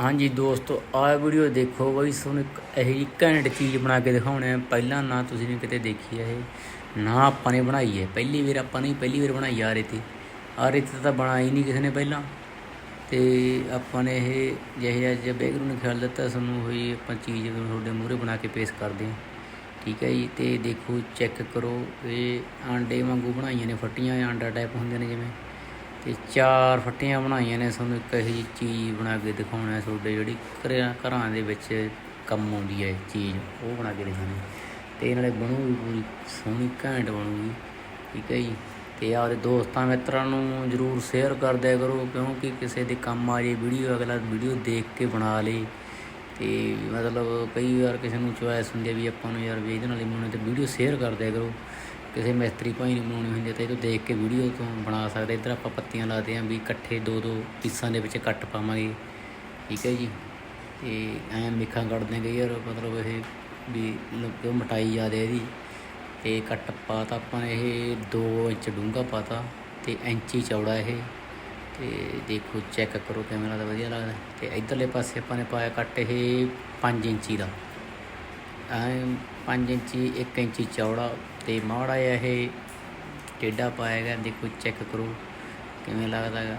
ਹਾਂਜੀ ਦੋਸਤੋ, ਆਹ ਵੀਡੀਓ ਦੇਖੋ ਬਈ ਤੁਹਾਨੂੰ ਇੱਕ ਇਹੋ ਜਿਹੀ ਘੈਂਟ ਚੀਜ਼ ਬਣਾ ਕੇ ਦਿਖਾਉਣੇ ਆ। ਪਹਿਲਾਂ ਨਾ ਤੁਸੀਂ ਨੇ ਕਿਤੇ ਦੇਖੀ ਹੈ ਇਹ। ਨਾ ਆਪਾਂ ਨੇ ਬਣਾਈ ਹੈ। ਪਹਿਲੀ ਵਾਰ ਆਪਾਂ ਨੇ ਪਹਿਲੀ ਵਾਰ ਬਣਾਈ ਆ ਰੇਤੀ। ਆ ਰੇਤੀ ਤਾਂ ਬਣਾਈ ਨਹੀਂ ਕਿਸੇ ਨੇ ਪਹਿਲਾਂ। ਤੇ ਆਪਾਂ ਨੇ ਇਹ ਜਿਹੇ ਜਿਹਾ ਜੇ ਬੇਗਰੂ ਨੇ ਖਿਆਲ ਦਿੱਤਾ, ਸਾਨੂੰ ਹੋਈ ਆਪਾਂ ਚੀਜ਼ ਤੁਹਾਡੇ ਮੂਹਰੇ ਬਣਾ ਕੇ ਪੇਸ਼ ਕਰਦੇ ਹਾਂ। ਠੀਕ ਹੈ ਜੀ, ਤੇ ਦੇਖੋ ਚੈੱਕ ਕਰੋ, ਇਹ ਆਂਡੇ ਵਾਂਗੂ ਬਣਾਈਆਂ ਨੇ, ਫੱਟੀਆਂ, ਆਂਡਾ ਟਾਈਪ ਹੁੰਦੇ ਨੇ ਜਿਵੇਂ। ਤੇ ਚਾਰ ਫੱਟੀਆਂ ਬਣਾਈਆਂ ਨੇ ਤੁਹਾਨੂੰ ਇੱਕ ਇਹੋ ਜਿਹੀ ਚੀਜ਼ ਬਣਾ ਕੇ ਦਿਖਾਉਣਾ ਹੈ ਤੁਹਾਡੇ, ਜਿਹੜੀ ਘਰਾਂ ਘਰਾਂ ਦੇ ਵਿੱਚ ਕੰਮ ਆਉਂਦੀ ਹੈ ਚੀਜ਼ ਉਹ ਬਣਾ ਕੇ ਦਿਖਾਉਣੀ ਤੇ ਨਾਲੇ ਬਣੂਗੀ ਪੂਰੀ, ਸੋਹਣੀ ਘੈਂਟ ਬਣੂਗੀ, ਠੀਕ ਹੈ ਜੀ। ਤੇ ਆਪਦੇ ਦੋਸਤਾਂ, ਮਿੱਤਰਾਂ ਨੂੰ ਜਰੂਰ ਸ਼ੇਅਰ ਕਰ ਦਿਆ ਕਰੋ, ਕਿਉਂਕਿ ਕਿਸੇ ਦੇ ਕੰਮ ਆ ਜੇ ਵੀਡੀਓ ਅਗਲਾ ਵੀਡੀਓ ਦੇਖ ਕੇ ਬਣਾ ਲੇ। ਤੇ ਮਤਲਬ ਕਈ ਵਾਰ ਕਿਸੇ ਨੂੰ ਚੁਆਇਸ ਹੁੰਦੀ ਹੈ ਵੀ ਆਪਾਂ ਨੂੰ ਯਾਰ ਵੀ ਇਹਦੇ ਨਾਲ ਹੀ ਬਣਾਉਣੀ, ਤੇ ਵੀਡੀਓ ਸ਼ੇਅਰ ਕਰ ਦਿਆ ਕਰੋ। ਕਿਸੇ ਮਿਸਤਰੀ ਭਾਈ ਨੂੰ ਬਣਾਉਣੀ ਹੁੰਦੀ ਹੈ ਤਾਂ ਇਹ ਤੋਂ ਦੇਖ ਕੇ ਵੀਡੀਓ ਤੋਂ ਬਣਾ ਸਕਦੇ ਇੱਧਰ ਆਪਾਂ ਪੱਤੀਆਂ ਲਾਦੇ ਆਂ ਵੀ ਇਕੱਠੇ ਦੋ ਦੋ ਪੀਸਾਂ ਦੇ ਵਿੱਚ ਕੱਟ ਪਾਵਾਂਗੇ। ਠੀਕ ਹੈ ਜੀ? ਤੇ ਐਂ ਮਿੱਖਾਂ ਕੱਢਦੇ ਗਏ ਯਾਰ ਮਤਲਬ ਇਹ ਵੀ ਕਿਉਂ ਮਟਾਈ ਜ਼ਿਆਦੇ ਇਹਦੀ। ਤੇ ਕੱਟ ਪਾਤਾ ਆਪਾਂ ਨੇ ਇਹ 2 ਇੰਚ ਡੂੰਘਾ ਪਾਤਾ ਤੇ ਇੰਚੀ ਚੌੜਾ ਇਹ। ਤੇ ਦੇਖੋ, ਚੈੱਕ ਕਰੋ ਕੈਮਰਾ ਦਾ ਵਧੀਆ ਲੱਗਦਾ। ਤੇ ਇਧਰਲੇ ਪਾਸੇ ਆਪਾਂ ਨੇ ਪਾਇਆ ਕੱਟ ਇਹ 5 ਇੰਚੀ ਦਾ। ਐ 5 ਇੰਚੀ 1 ਇੰਚੀ ਚੌੜਾ ਤੇ ਮਾੜਾ ਜਿਹਾ ਇਹ ਟੇਡਾ ਪਾਇਆ ਗਿਆ ਦੇਖੋ ਚੈੱਕ ਕਰੋ, ਕਿਵੇਂ ਲੱਗਦਾ ਹੈਗਾ।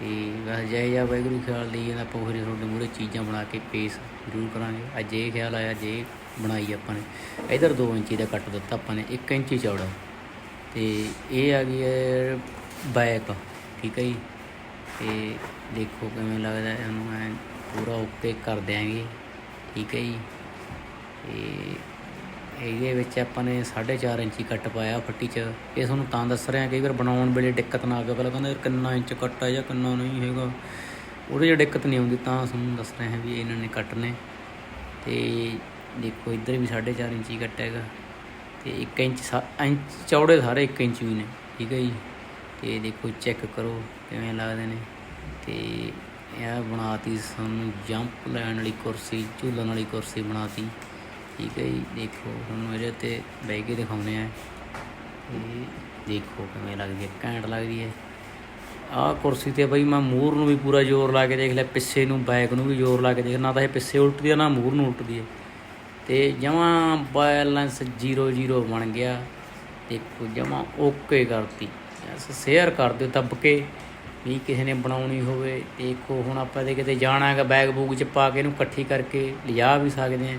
ਤੇ ਬਸ ਜੈ ਜਾ ਵਾਹਿਗੁਰੂ ਖਿਆਲ ਲਈ ਜਾਂਦਾ ਆਪਾਂ ਉਹਰੇ ਤੁਹਾਡੇ ਮੂਹਰੇ ਚੀਜ਼ਾਂ ਬਣਾ ਕੇ ਪੇਸ਼ ਜ਼ਰੂਰ ਕਰਾਂਗੇ। ਅੱਜ ਇਹ ਖਿਆਲ ਆਇਆ ਜੇ ਬਣਾਈ ਆਪਾਂ ਨੇ। ਇਧਰ 2 ਇੰਚੀ ਦਾ ਕੱਟ ਦਿੱਤਾ ਆਪਾਂ ਨੇ 1 ਇੰਚੀ ਚੌੜਾ। ਤੇ ਇਹ ਆ ਗਈ ਹੈ ਬੈਕ ਠੀਕ ਹੈ ਜੀ। ਤੇ ਦੇਖੋ ਕਿਵੇਂ ਲੱਗਦਾ ਇਹਨੂੰ ਐ ਪੂਰਾ ਓਕੇ ਕਰ ਦਿਆਂਗੇ। ਠੀਕ ਹੈ ਜੀ। ਤੇ ਇਹਦੇ ਵਿੱਚ ਆਪਾਂ ਨੇ 4.5 ਇੰਚੀ ਕੱਟ ਪਾਇਆ ਫੱਟੀ 'ਚ। ਇਹ ਤੁਹਾਨੂੰ ਤਾਂ ਦੱਸ ਰਿਹਾ, ਕਈ ਵਾਰ ਬਣਾਉਣ ਵੇਲੇ ਦਿੱਕਤ ਨਾ ਆਵੇ। ਅਗਲਾ ਕਹਿੰਦਾ ਯਾਰ ਕਿੰਨਾ ਇੰਚ ਕੱਟ ਆ ਜਾਂ ਕਿੰਨਾ ਨਹੀਂ ਹੈਗਾ। ਉਹਦੇ 'ਚ ਦਿੱਕਤ ਨਹੀਂ ਆਉਂਦੀ, ਤਾਂ ਤੁਹਾਨੂੰ ਦੱਸ ਰਿਹਾ ਵੀ ਇਹਨਾਂ ਨੇ ਕੱਟ ਨੇ ਤੇ ਦੇਖੋ, ਇੱਧਰ ਵੀ 4.5 ਇੰਚੀ ਕੱਟ ਹੈਗਾ। ਤੇ 1 ਇੰਚ ਸਾ- ਇੰਚ ਚੌੜੇ ਸਾਰੇ 1 ਇੰਚ ਵੀ ਨੇ, ਠੀਕ ਹੈ ਜੀ। ਤੇ ਦੇਖੋ, ਚੈੱਕ ਕਰੋ ਕਿਵੇਂ ਲੱਗਦੇ ਨੇ। ਤੇ ਇਹ ਬਣਾਤੀ ਸਾਨੂੰ ਜੰਪ ਲੈਣ ਵਾਲੀ ਕੁਰਸੀ, ਝੂਲਣ ਵਾਲੀ ਕੁਰਸੀ ਬਣਾਤੀ। ਠੀਕ ਹੈ ਜੀ ਦੇਖੋ ਤੁਹਾਨੂੰ ਇਹਦੇ ਤੇ ਬਹਿ ਕੇ ਦਿਖਾਉਂਦੇ ਆ। ਇਹ ਦੇਖੋ ਕਿਵੇਂ ਲੱਗਦੀ ਹੈ, ਘੈਂਟ ਲੱਗਦੀ ਹੈ। ਆਹ ਕੁਰਸੀ ਤੇ ਬਈ ਮੈਂ ਮੂਰ ਨੂੰ ਵੀ ਪੂਰਾ ਜ਼ੋਰ ਲਾ ਕੇ ਦੇਖ ਲਿਆ, ਪਿੱਛੇ ਨੂੰ ਬੈਕ ਨੂੰ ਵੀ ਜ਼ੋਰ ਲਾ ਕੇ ਦੇਖ ਨਾ ਤਾਂ ਇਹ ਪਿੱਛੇ ਉਲਟਦੀ ਹੈ, ਨਾ ਮੂਰ ਨੂੰ ਉਲਟਦੀ ਹੈ। ਤੇ ਜਮਾਂ ਬੈਲੈਂਸ 0 0 ਬਣ ਗਿਆ। ਦੇਖੋ, ਜਮਾਂ ਓਕੇ ਕਰਤੀ। ਯਸ ਸ਼ੇਅਰ ਕਰ ਦਿਓ ਦੱਬ ਕੇ, ਵੀ ਕਿਸੇ ਨੇ ਬਣਾਉਣੀ ਹੋਵੇ। ਦੇਖੋ, ਹੁਣ ਆਪਾਂ ਤੇ ਕਿਤੇ ਜਾਣਾ ਹੈਗਾ ਬੈਗ ਬੂਗ ਚ ਪਾ ਕੇ ਇਹਨੂੰ ਇਕੱਠੀ ਕਰਕੇ ਲਿਜਾ ਵੀ ਸਕਦੇ ਆ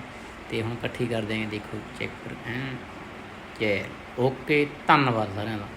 ਤੇ ਹੁਣ ਇਕੱਠੀ ਕਰ ਦਿਆਂਗੇ ਦੇਖੋ ਚੈੱਕ ਕਰ ਐਂ ਜੈ ਓਕੇ ਧੰਨਵਾਦ ਸਾਰਿਆਂ ਦਾ।